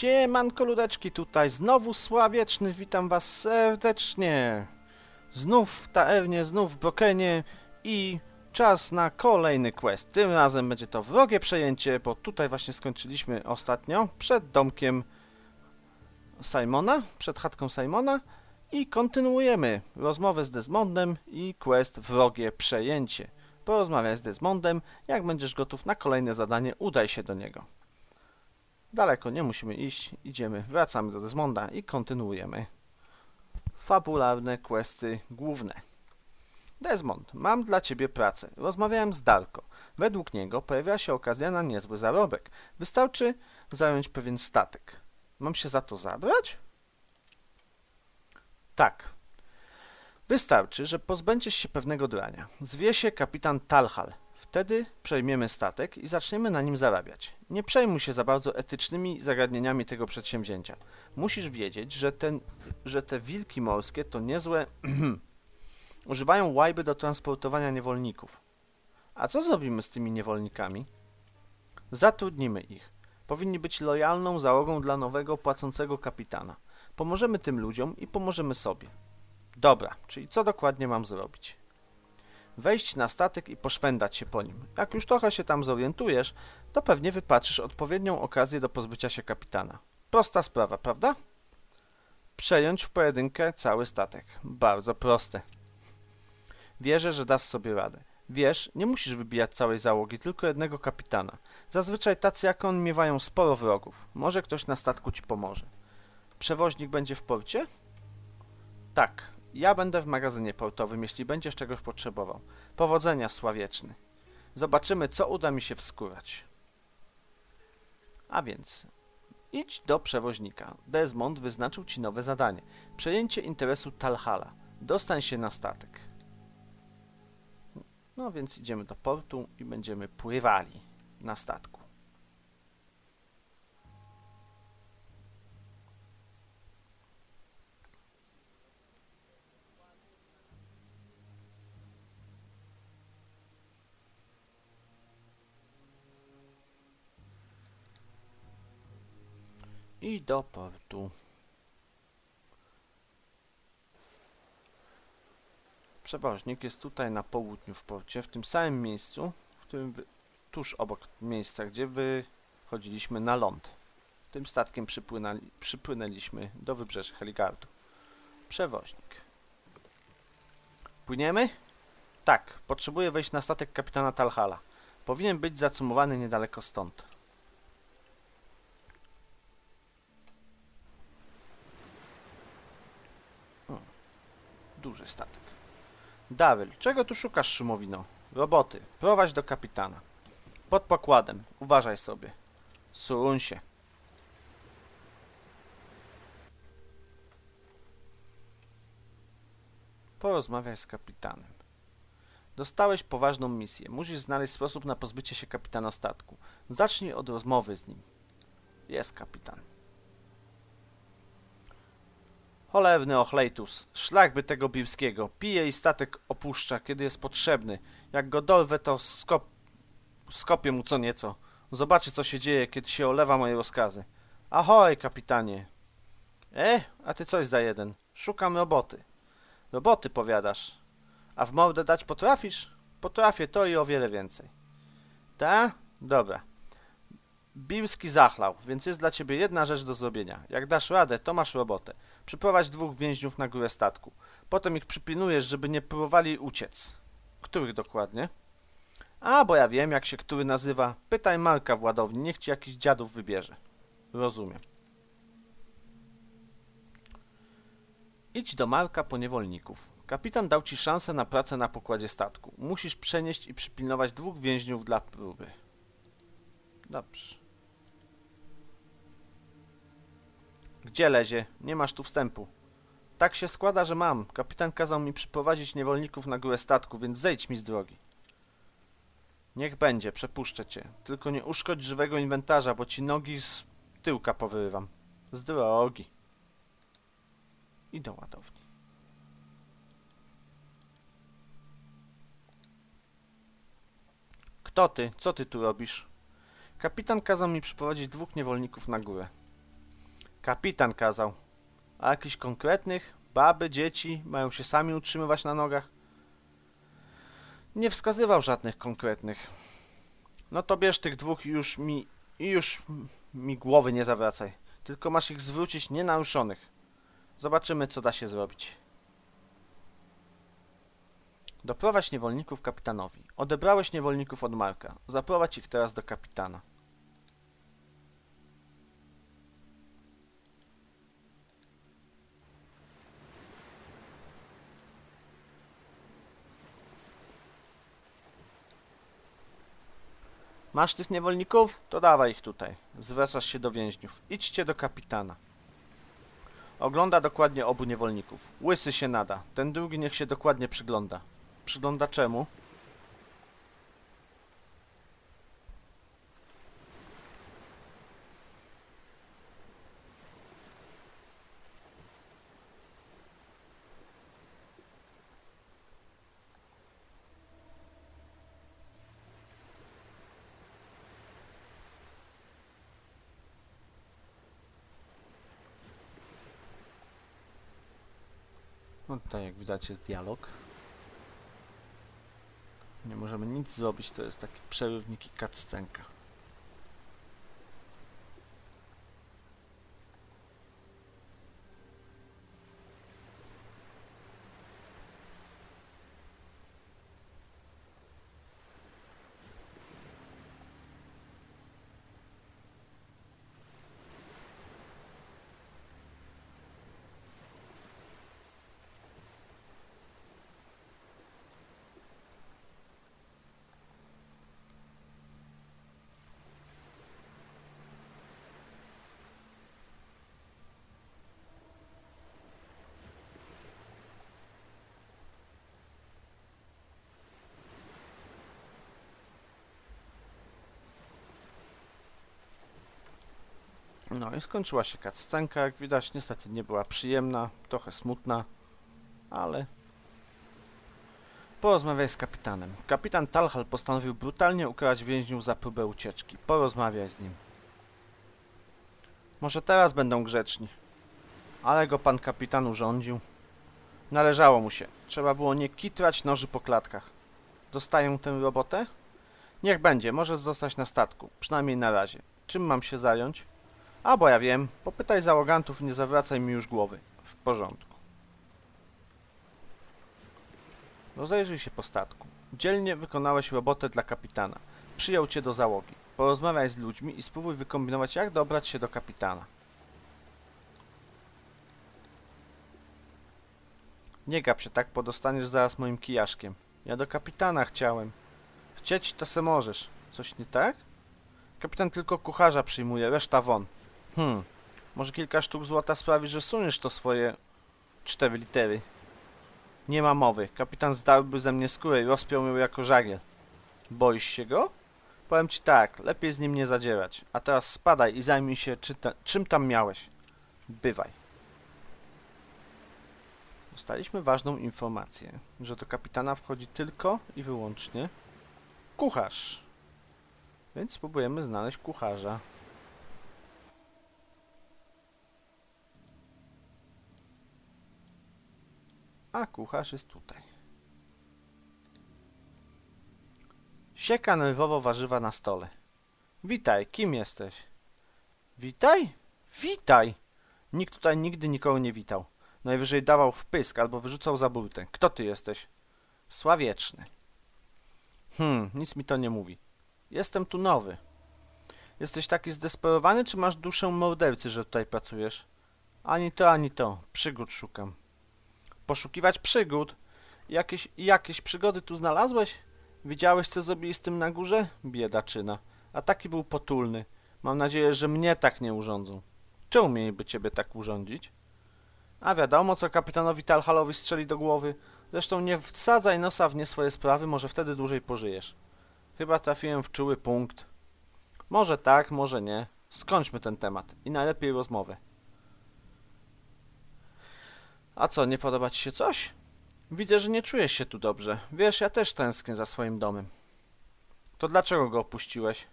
Siemanko ludeczki, tutaj znowu Sławieczny, witam was serdecznie. Znów w taernie, znów w Brokenie i czas na kolejny quest. Tym razem będzie to wrogie przejęcie, bo tutaj właśnie skończyliśmy ostatnio, przed domkiem Simona, przed chatką Simona i kontynuujemy rozmowę z Desmondem i quest wrogie przejęcie. Porozmawiaj z Desmondem, jak będziesz gotów na kolejne zadanie, udaj się do niego. Daleko nie musimy iść, idziemy, wracamy do Desmonda i kontynuujemy. Fabularne questy główne. Desmond, mam dla ciebie pracę. Rozmawiałem z Darko. Według niego pojawia się okazja na niezły zarobek. Wystarczy zająć pewien statek. Mam się za to zabrać? Tak. Wystarczy, że pozbędziesz się pewnego drania. Zwie się kapitan Talhal. Wtedy przejmiemy statek i zaczniemy na nim zarabiać. Nie przejmuj się za bardzo etycznymi zagadnieniami tego przedsięwzięcia. Musisz wiedzieć, że, ten, że te wilki morskie to niezłe. Używają łajby do transportowania niewolników. A co zrobimy z tymi niewolnikami? Zatrudnimy ich. Powinni być lojalną załogą dla nowego płacącego kapitana. Pomożemy tym ludziom i pomożemy sobie. Dobra, czyli co dokładnie mam zrobić? Wejść na statek i poszwędać się po nim. Jak już trochę się tam zorientujesz, to pewnie wypatrzysz odpowiednią okazję do pozbycia się kapitana. Prosta sprawa, prawda? Przejąć w pojedynkę cały statek. Bardzo proste. Wierzę, że dasz sobie radę. Wiesz, nie musisz wybijać całej załogi, tylko jednego kapitana. Zazwyczaj tacy jak on miewają sporo wrogów. Może ktoś na statku ci pomoże. Przewoźnik będzie w porcie? Tak, ja będę w magazynie portowym, jeśli będziesz czegoś potrzebował. Powodzenia, Sławieczny. Zobaczymy, co uda mi się wskórać. A więc, idź do przewoźnika. Desmond wyznaczył ci nowe zadanie. Przejęcie interesu Talhala. Dostań się na statek. No więc idziemy do portu i będziemy pływali na statku. I do portu. Przewoźnik jest tutaj na południu w porcie, w tym samym miejscu, w którym wy, tuż obok miejsca, gdzie wychodziliśmy na ląd. Tym statkiem przypłynęli, przypłynęliśmy do wybrzeży Heligardu. Przewoźnik. Płyniemy? Tak, potrzebuję wejść na statek kapitana Talhala. Powinien być zacumowany niedaleko stąd. Duży statek. Daryl, czego tu szukasz, Szumowino? Roboty. Prowadź do kapitana. Pod pokładem. Uważaj sobie. Suń się. Porozmawiaj z kapitanem. Dostałeś poważną misję. Musisz znaleźć sposób na pozbycie się kapitana statku. Zacznij od rozmowy z nim. Jest kapitan. Cholewny Ochlejtus, szlak by tego Biłskiego, pije i statek opuszcza, kiedy jest potrzebny. Jak go dorwę, to skop... skopię mu co nieco. Zobaczy, co się dzieje, kiedy się olewa moje rozkazy. Ahoj, kapitanie. E, a ty coś za jeden. Szukam roboty. Roboty, powiadasz. A w mordę dać potrafisz? Potrafię to i o wiele więcej. Ta? Dobra. Biłski zachlał, więc jest dla ciebie jedna rzecz do zrobienia. Jak dasz radę, to masz robotę. Przyprowadź dwóch więźniów na górę statku. Potem ich przypilnujesz, żeby nie próbowali uciec. Których dokładnie? A, bo ja wiem, jak się który nazywa. Pytaj Marka w ładowni, niech ci jakiś dziadów wybierze. Rozumiem. Idź do Marka po niewolników. Kapitan dał ci szansę na pracę na pokładzie statku. Musisz przenieść i przypilnować dwóch więźniów dla próby. Dobrze. Gdzie lezie? Nie masz tu wstępu. Tak się składa, że mam. Kapitan kazał mi przyprowadzić niewolników na górę statku, więc zejdź mi z drogi. Niech będzie, przepuszczę cię. Tylko nie uszkodź żywego inwentarza, bo ci nogi z tyłka powyrywam. Z drogi. I do ładowni. Kto ty? Co ty tu robisz? Kapitan kazał mi przyprowadzić dwóch niewolników na górę. Kapitan kazał. A jakichś konkretnych? Baby, dzieci mają się sami utrzymywać na nogach? Nie wskazywał żadnych konkretnych. No to bierz tych dwóch już mi, i już mi głowy nie zawracaj. Tylko masz ich zwrócić nienaruszonych. Zobaczymy, co da się zrobić. Doprowadź niewolników kapitanowi. Odebrałeś niewolników od Marka. Zaprowadź ich teraz do kapitana. Masz tych niewolników? To dawaj ich tutaj. Zwracasz się do więźniów. Idźcie do kapitana. Ogląda dokładnie obu niewolników. Łysy się nada. Ten drugi niech się dokładnie przygląda. Przygląda czemu? No tutaj jak widać jest dialog. Nie możemy nic zrobić, to jest taki przerywnik i cutscenka. No i skończyła się cutscenka, jak widać niestety nie była przyjemna, trochę smutna, ale... Porozmawiaj z kapitanem. Kapitan Talhal postanowił brutalnie ukarać więźniów za próbę ucieczki. Porozmawiaj z nim. Może teraz będą grzeczni. Ale go pan kapitan urządził. Należało mu się. Trzeba było nie kitrać noży po klatkach. Dostaję tę robotę? Niech będzie, możesz zostać na statku. Przynajmniej na razie. Czym mam się zająć? A bo ja wiem, popytaj załogantów i nie zawracaj mi już głowy. W porządku. Rozejrzyj się po statku. Dzielnie wykonałeś robotę dla kapitana. Przyjął cię do załogi. Porozmawiaj z ludźmi i spróbuj wykombinować, jak dobrać się do kapitana. Nie gap się tak, podostaniesz zaraz moim kijaszkiem. Ja do kapitana chciałem. Chcieć to se możesz. Coś nie tak? Kapitan tylko kucharza przyjmuje, reszta won. Hmm, może kilka sztuk złota sprawi, że suniesz to swoje cztery litery. Nie ma mowy. Kapitan zdarłby ze mnie skórę i rozpiął ją jako żagiel. Boisz się go? Powiem ci tak, lepiej z nim nie zadzierać. A teraz spadaj i zajmij się czy ta, czym tam miałeś. Bywaj. Dostaliśmy ważną informację, że do kapitana wchodzi tylko i wyłącznie kucharz. Więc spróbujemy znaleźć kucharza. A kucharz jest tutaj. Sieka nerwowo warzywa na stole. Witaj, kim jesteś? Witaj? Witaj! Nikt tutaj nigdy nikogo nie witał. Najwyżej dawał wpysk albo wyrzucał za burtę. Kto ty jesteś? Sławieczny. Hmm, nic mi to nie mówi. Jestem tu nowy. Jesteś taki zdesperowany, czy masz duszę mordercy, że tutaj pracujesz? Ani to, ani to. Przygód szukam. Poszukiwać przygód? Jakieś, jakieś przygody tu znalazłeś? Widziałeś, co zrobili z tym na górze? Biedaczyna. A taki był potulny. Mam nadzieję, że mnie tak nie urządzą. Czemu mieliby ciebie tak urządzić? A wiadomo, co kapitanowi Talhalowi strzeli do głowy. Zresztą nie wsadzaj nosa w nie swoje sprawy, może wtedy dłużej pożyjesz. Chyba trafiłem w czuły punkt. Może tak, może nie. Skończmy ten temat i najlepiej rozmowę. A co, nie podoba ci się coś? Widzę, że nie czujesz się tu dobrze. Wiesz, ja też tęsknię za swoim domem. To dlaczego go opuściłeś?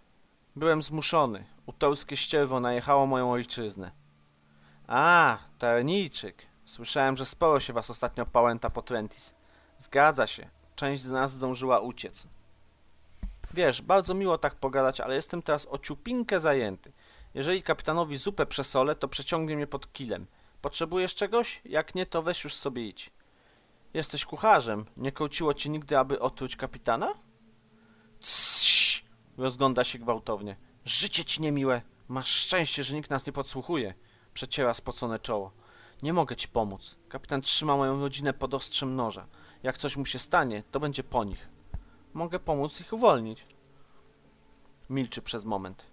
Byłem zmuszony. Utolskie ścierwo najechało moją ojczyznę. A, Terniejczyk. Słyszałem, że sporo się was ostatnio pałęta po Trentis. Zgadza się. Część z nas zdążyła uciec. Wiesz, bardzo miło tak pogadać, ale jestem teraz o ciupinkę zajęty. Jeżeli kapitanowi zupę przesolę, to przeciągnie mnie pod kilem. Potrzebujesz czegoś? Jak nie, to weź już sobie idź. Jesteś kucharzem. Nie kołciło cię nigdy, aby otruć kapitana? Cii! Rozgląda się gwałtownie. Życie ci niemiłe. Masz szczęście, że nikt nas nie podsłuchuje. Przeciera spocone czoło. Nie mogę ci pomóc. Kapitan trzyma moją rodzinę pod ostrzem noża. Jak coś mu się stanie, to będzie po nich. Mogę pomóc ich uwolnić. Milczy przez moment.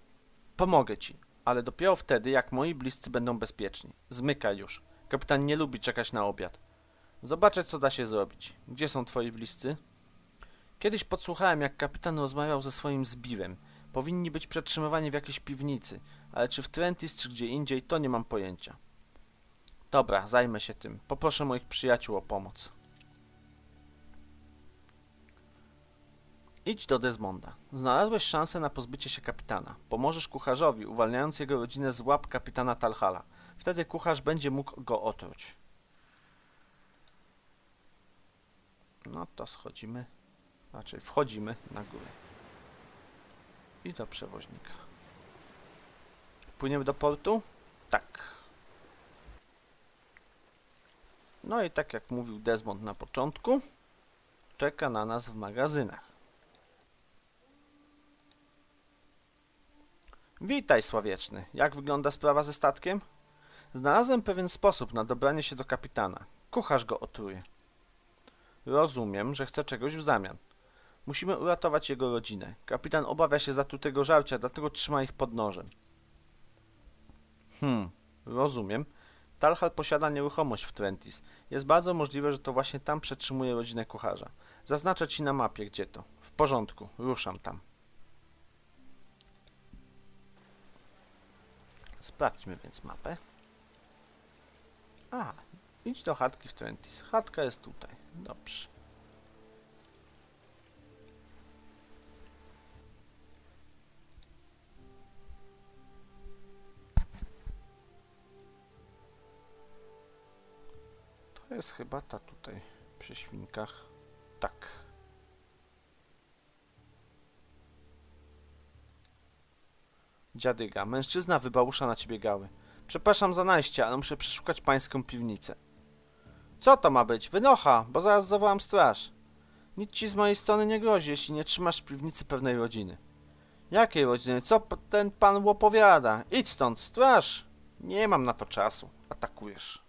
Pomogę ci, ale dopiero wtedy, jak moi bliscy będą bezpieczni. Zmykaj już. Kapitan nie lubi czekać na obiad. Zobaczę, co da się zrobić. Gdzie są twoi bliscy? Kiedyś podsłuchałem, jak kapitan rozmawiał ze swoim zbiwem. Powinni być przetrzymywani w jakiejś piwnicy, ale czy w Trentis, czy gdzie indziej, to nie mam pojęcia. Dobra, zajmę się tym. Poproszę moich przyjaciół o pomoc. Idź do Desmonda. Znalazłeś szansę na pozbycie się kapitana. Pomożesz kucharzowi, uwalniając jego rodzinę z łap kapitana Talhala. Wtedy kucharz będzie mógł go otruć. No to schodzimy, raczej wchodzimy na górę. I do przewoźnika. Płyniemy do portu? Tak. No i tak jak mówił Desmond na początku, czeka na nas w magazynach. Witaj, Sławieczny. Jak wygląda sprawa ze statkiem? Znalazłem pewien sposób na dobranie się do kapitana. Kucharz go otruje. Rozumiem, że chce czegoś w zamian. Musimy uratować jego rodzinę. Kapitan obawia się zatrutego żarcia, dlatego trzyma ich pod nożem. Hmm, rozumiem. Talhal posiada nieruchomość w Trentis. Jest bardzo możliwe, że to właśnie tam przetrzymuje rodzinę kucharza. Zaznaczę ci na mapie, gdzie to. W porządku, ruszam tam. Sprawdźmy więc mapę. A, idź do chatki w Trentis. Chatka jest tutaj. Dobrze. To jest chyba ta tutaj przy świnkach. Dziadyga, mężczyzna wybałusza na ciebie gały. Przepraszam za najście, ale muszę przeszukać pańską piwnicę. Co to ma być? Wynocha, bo zaraz zawołam straż. Nic ci z mojej strony nie grozi, jeśli nie trzymasz w piwnicy pewnej rodziny. Jakiej rodziny? Co ten pan opowiada? Idź stąd, straż! Nie mam na to czasu. Atakujesz.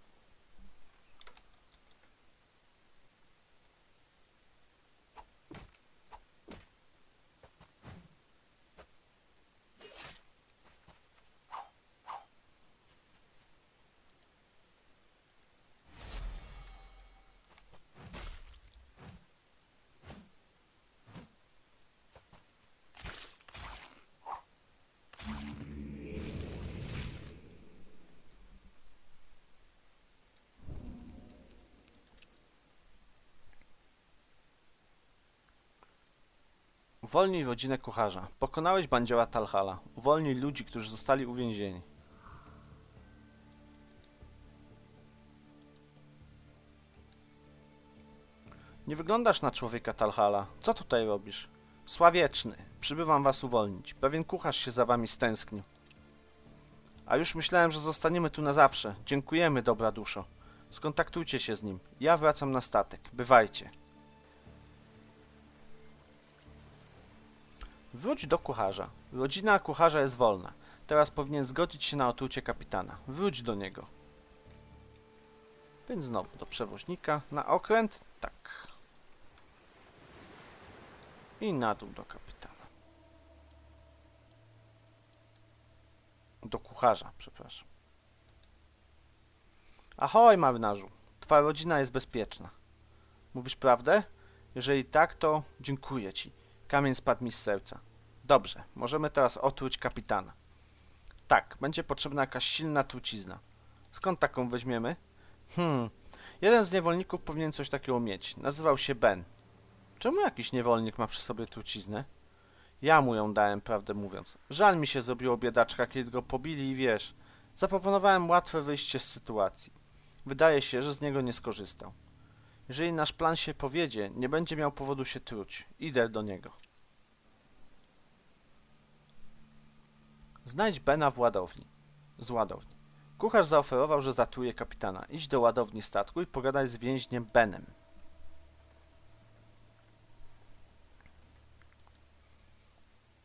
Uwolnij rodzinę kucharza. Pokonałeś bandzioła Talhala. Uwolnij ludzi, którzy zostali uwięzieni. Nie wyglądasz na człowieka Talhala. Co tutaj robisz? Sławieczny. Przybywam was uwolnić. Pewien kucharz się za wami stęsknił. A już myślałem, że zostaniemy tu na zawsze. Dziękujemy, dobra duszo. Skontaktujcie się z nim. Ja wracam na statek. Bywajcie. Wróć do kucharza. Rodzina kucharza jest wolna. Teraz powinien zgodzić się na otrucie kapitana. Wróć do niego. Więc znowu do przewoźnika. Na okręt? Tak. I na dół do kapitana. Do kucharza, przepraszam. Ahoj, marynarzu. Twoja rodzina jest bezpieczna. Mówisz prawdę? Jeżeli tak, to dziękuję ci. Kamień spadł mi z serca. Dobrze, możemy teraz otruć kapitana. Tak, będzie potrzebna jakaś silna trucizna. Skąd taką weźmiemy? Hmm, jeden z niewolników powinien coś takiego mieć. Nazywał się Ben. Czemu jakiś niewolnik ma przy sobie truciznę? Ja mu ją dałem, prawdę mówiąc. Żal mi się zrobiło biedaczka, kiedy go pobili i wiesz, Zaproponowałem łatwe wyjście z sytuacji. Wydaje się, że z niego nie skorzystał. Jeżeli nasz plan się powiedzie, nie będzie miał powodu się truć. Idę do niego. Znajdź Bena w ładowni. Z ładowni. Kucharz zaoferował, że zatruje kapitana. Idź do ładowni statku i pogadaj z więźniem Benem.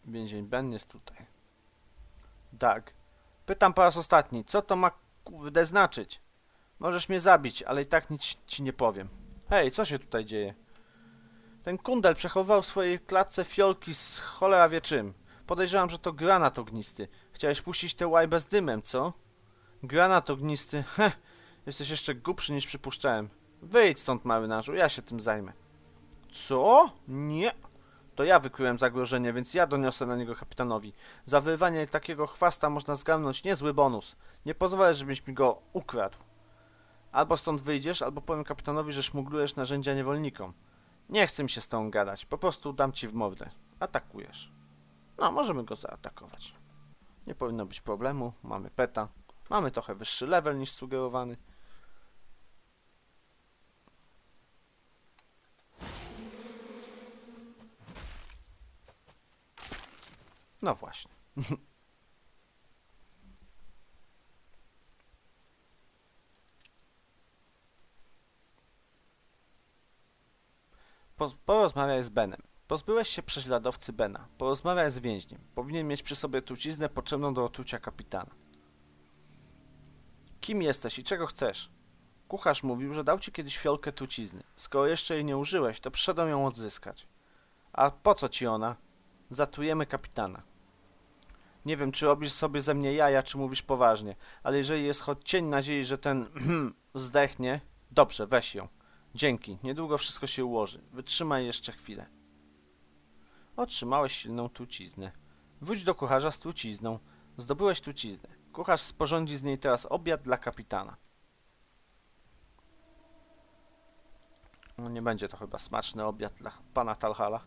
Więzień Ben jest tutaj. Tak. Pytam po raz ostatni, co to ma kurde znaczyć? Możesz mnie zabić, ale i tak nic ci nie powiem. Hej, co się tutaj dzieje? Ten kundel przechowywał w swojej klatce fiolki z cholera wie czym. Podejrzewam, że to granat ognisty. Chciałeś puścić tę łajbę z dymem, co? Granat ognisty. Heh, jesteś jeszcze głupszy niż przypuszczałem. Wyjdź stąd, marynarzu, ja się tym zajmę. Co? Nie. To ja wykryłem zagrożenie, więc ja doniosę na niego kapitanowi. Za wyrywanie takiego chwasta można zgarnąć niezły bonus. Nie pozwolę, żebyś mi go ukradł. Albo stąd wyjdziesz, albo powiem kapitanowi, że szmuglujesz narzędzia niewolnikom. Nie chcę mi się z tą gadać, po prostu dam ci w mordę. Atakujesz. No, możemy go zaatakować. Nie powinno być problemu, mamy peta. Mamy trochę wyższy level niż sugerowany. No właśnie. Po, porozmawiaj z Benem. Pozbyłeś się prześladowcy Bena. Porozmawiaj z więźniem. Powinien mieć przy sobie truciznę potrzebną do otrucia kapitana. Kim jesteś i czego chcesz? Kucharz mówił, że dał ci kiedyś fiolkę trucizny. Skoro jeszcze jej nie użyłeś, to przyszedłem ją odzyskać. A po co ci ona? Zatrujemy kapitana. Nie wiem, czy robisz sobie ze mnie jaja, czy mówisz poważnie, ale jeżeli jest choć cień nadziei, że ten zdechnie, dobrze, weź ją. Dzięki, niedługo wszystko się ułoży. Wytrzymaj jeszcze chwilę. Otrzymałeś silną truciznę. Wróć do kucharza z trucizną. Zdobyłeś truciznę. Kucharz sporządzi z niej teraz obiad dla kapitana. No nie będzie to chyba smaczny obiad dla pana Talhala.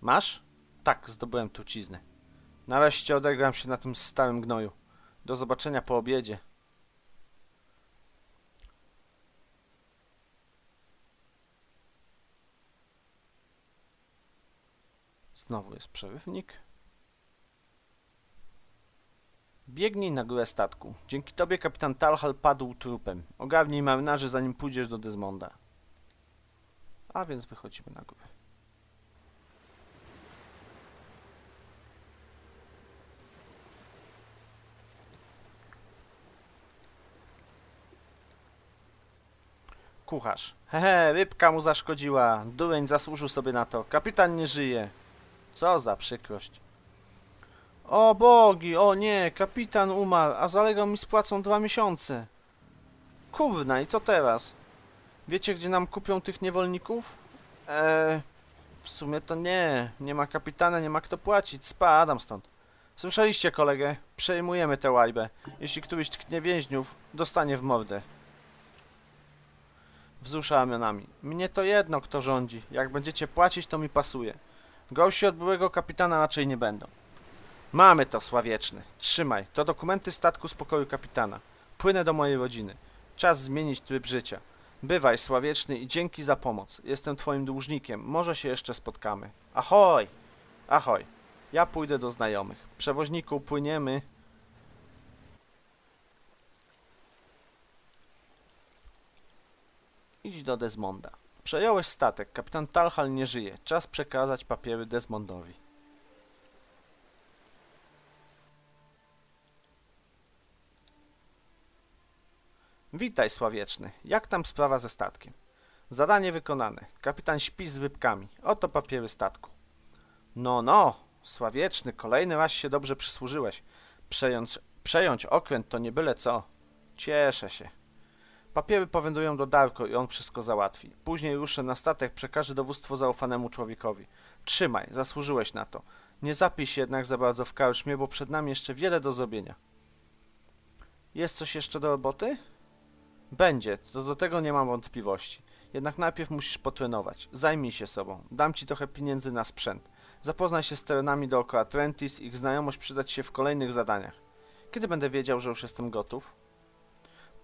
Masz? Tak, zdobyłem truciznę. Nareszcie odegram się na tym stałym gnoju. Do zobaczenia po obiedzie. Znowu jest przerywnik. Biegnij na górę statku. Dzięki tobie kapitan Talhal padł trupem. Ogarnij marynarzy zanim pójdziesz do Desmonda. A więc wychodzimy na górę. Kucharz. Hehe, rybka mu zaszkodziła. Dureń zasłużył sobie na to. Kapitan nie żyje. Co za przykrość. O bogi, o nie, kapitan umarł, a zalegał mi spłacą dwa miesiące. Kurna, i co teraz? Wiecie, gdzie nam kupią tych niewolników? Eee, w sumie to nie. Nie ma kapitana, nie ma kto płacić. Spadam stąd. Słyszeliście, kolegę? Przejmujemy tę łajbę. Jeśli któryś tknie więźniów, dostanie w mordę. Wzrusza ramionami. Mnie to jedno, kto rządzi. Jak będziecie płacić, to mi pasuje. Gorsi od byłego kapitana raczej nie będą. Mamy to, Sławieczny. Trzymaj. To dokumenty statku spokoju kapitana. Płynę do mojej rodziny. Czas zmienić tryb życia. Bywaj, Sławieczny, i dzięki za pomoc. Jestem twoim dłużnikiem. Może się jeszcze spotkamy. Ahoj! Ahoj. Ja pójdę do znajomych. Przewoźniku, płyniemy. Idź do Desmonda. Przejąłeś statek. Kapitan Talhal nie żyje. Czas przekazać papiery Desmondowi. Witaj, Sławieczny. Jak tam sprawa ze statkiem? Zadanie wykonane. Kapitan śpi z rybkami. Oto papiery statku. No, no, Sławieczny, kolejny raz się dobrze przysłużyłeś. Przejąć, przejąć okręt to nie byle co. Cieszę się. Papiery powędrują do Darko i on wszystko załatwi. Później ruszę na statek, przekażę dowództwo zaufanemu człowiekowi. Trzymaj, zasłużyłeś na to. Nie zapij się jednak za bardzo w karczmie, bo przed nami jeszcze wiele do zrobienia. Jest coś jeszcze do roboty? Będzie, to do tego nie mam wątpliwości. Jednak najpierw musisz potrenować. Zajmij się sobą. Dam ci trochę pieniędzy na sprzęt. Zapoznaj się z terenami dookoła Trentis, ich znajomość przyda się w kolejnych zadaniach. Kiedy będę wiedział, że już jestem gotów?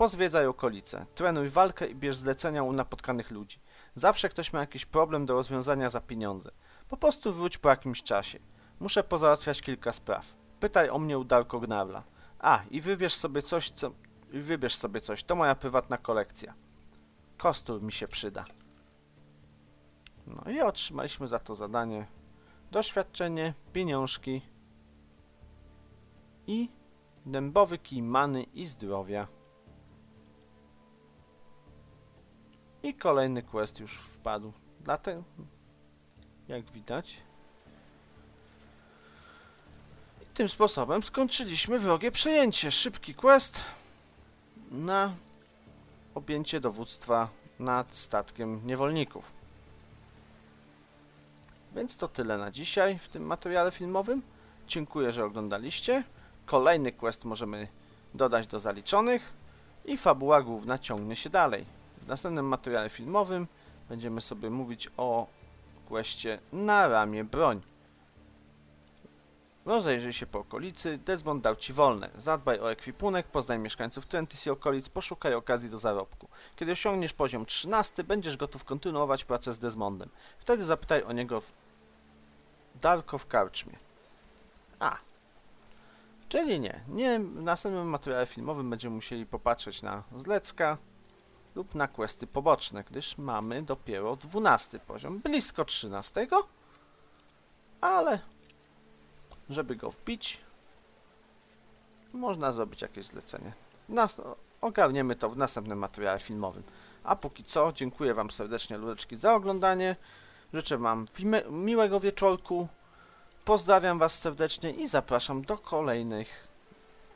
Pozwiedzaj okolice, trenuj walkę i bierz zlecenia u napotkanych ludzi. Zawsze ktoś ma jakiś problem do rozwiązania za pieniądze. Po prostu wróć po jakimś czasie. Muszę pozałatwiać kilka spraw. Pytaj o mnie u Darko Gnarla. A, i wybierz sobie coś, co... I wybierz sobie coś, to moja prywatna kolekcja. Kostur mi się przyda. No i otrzymaliśmy za to zadanie doświadczenie, pieniążki i dębowy kij many i zdrowia. I kolejny quest już wpadł. Dlatego, jak widać. I tym sposobem skończyliśmy wrogie przejęcie. Szybki quest na objęcie dowództwa nad statkiem niewolników. Więc to tyle na dzisiaj w tym materiale filmowym. Dziękuję, że oglądaliście. Kolejny quest możemy dodać do zaliczonych i fabuła główna ciągnie się dalej. W następnym materiale filmowym będziemy sobie mówić o questie na ramię broń. Rozejrzyj się po okolicy, Desmond dał Ci wolne. Zadbaj o ekwipunek, poznaj mieszkańców Trentis i okolic, poszukaj okazji do zarobku. Kiedy osiągniesz poziom 13, będziesz gotów kontynuować pracę z Desmondem. Wtedy zapytaj o niego w Darko w karczmie. A. Czyli nie. nie. W następnym materiale filmowym będziemy musieli popatrzeć na Zlecka lub na questy poboczne, gdyż mamy dopiero 12 poziom, blisko 13, ale żeby go wbić, można zrobić jakieś zlecenie. Nas, ogarniemy to w następnym materiale filmowym. A póki co, dziękuję Wam serdecznie, ludeczki, za oglądanie. Życzę Wam miłego wieczorku. Pozdrawiam Was serdecznie i zapraszam do kolejnych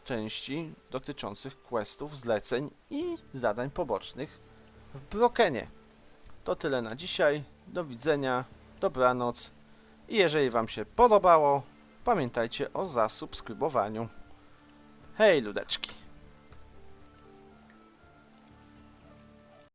części dotyczących questów, zleceń i zadań pobocznych w Brokenie. To tyle na dzisiaj. Do widzenia, dobranoc i jeżeli Wam się podobało, pamiętajcie o zasubskrybowaniu. Hej, ludeczki!